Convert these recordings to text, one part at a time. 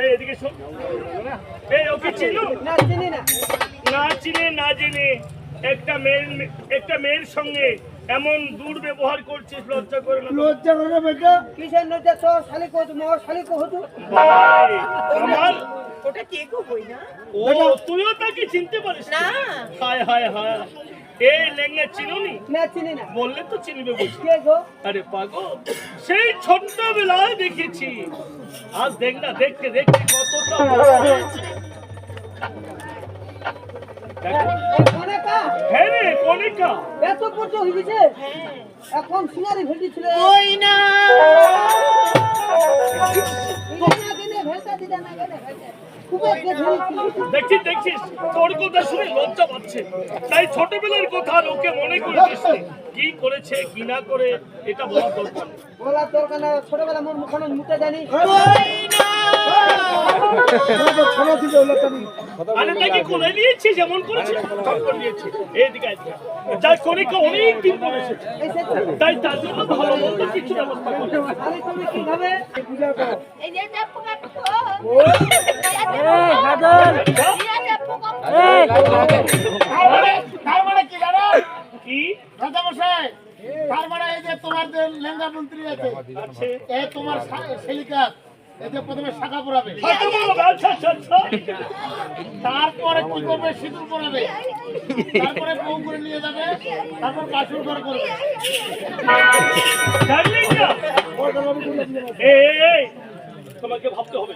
এই এদিকে শোন এই ওকে চিনো না চিনি না না চিনে। না জেনে একটা মেয়ের একটা মেয়ের সঙ্গে এমন দুর্ব্যবহার করছিস লজ্জা করে না লজ্জা করে না বেটা? কিসের নদী তো শালি কো মোর শালি কো আমার ওটা কে গো না? ও তুইও তাকে চিনতে পারিস না। হায় হায় হায়। এই লেঙ্গা চিনুনি? না চিনি না। বললে তো চিনবে বুঝি। কে গো? আরে পাগল সেই ছোট্টবেলায় দেখেছি। আজ দেখ না দেখতে দেখতে কতটা বড় হয়েছে। দেখো, হ্যাঁ এত পর্য হয়ে। গেছে এখন সিনারি ভেটি ছিল। ওই না? দেখছিস দেখছিস তোর কথা শুনে লজ্জা পাচ্ছে। তাই ছোটবেলার কথা লোকে মনে করে দিচ্ছে কি করেছে কি না করে এটা বলা দরকার। বলা দরকার না ছোটবেলা মোর মুখে মুতে জানি কি রাজা মশাই তার মানে এই যে তোমার যে লেঙ্গা মন্ত্রী আছে তোমার এতে প্রথমে শাখা পড়াবে। তারপরে কি করবে? সিঁদুর পড়াবে। তারপরে বউ করে নিয়ে যাবে। তারপর বাসুর ঘর করবে। তোমাকে ভাবতে হবে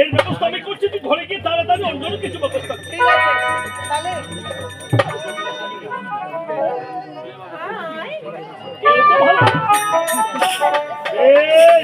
এর ব্যবস্থা আমি করছি তুই ঘরে গিয়ে তাড়াতাড়ি অন্য কিছু ব্যবস্থা কর। ঠিক আছে তাহলে এই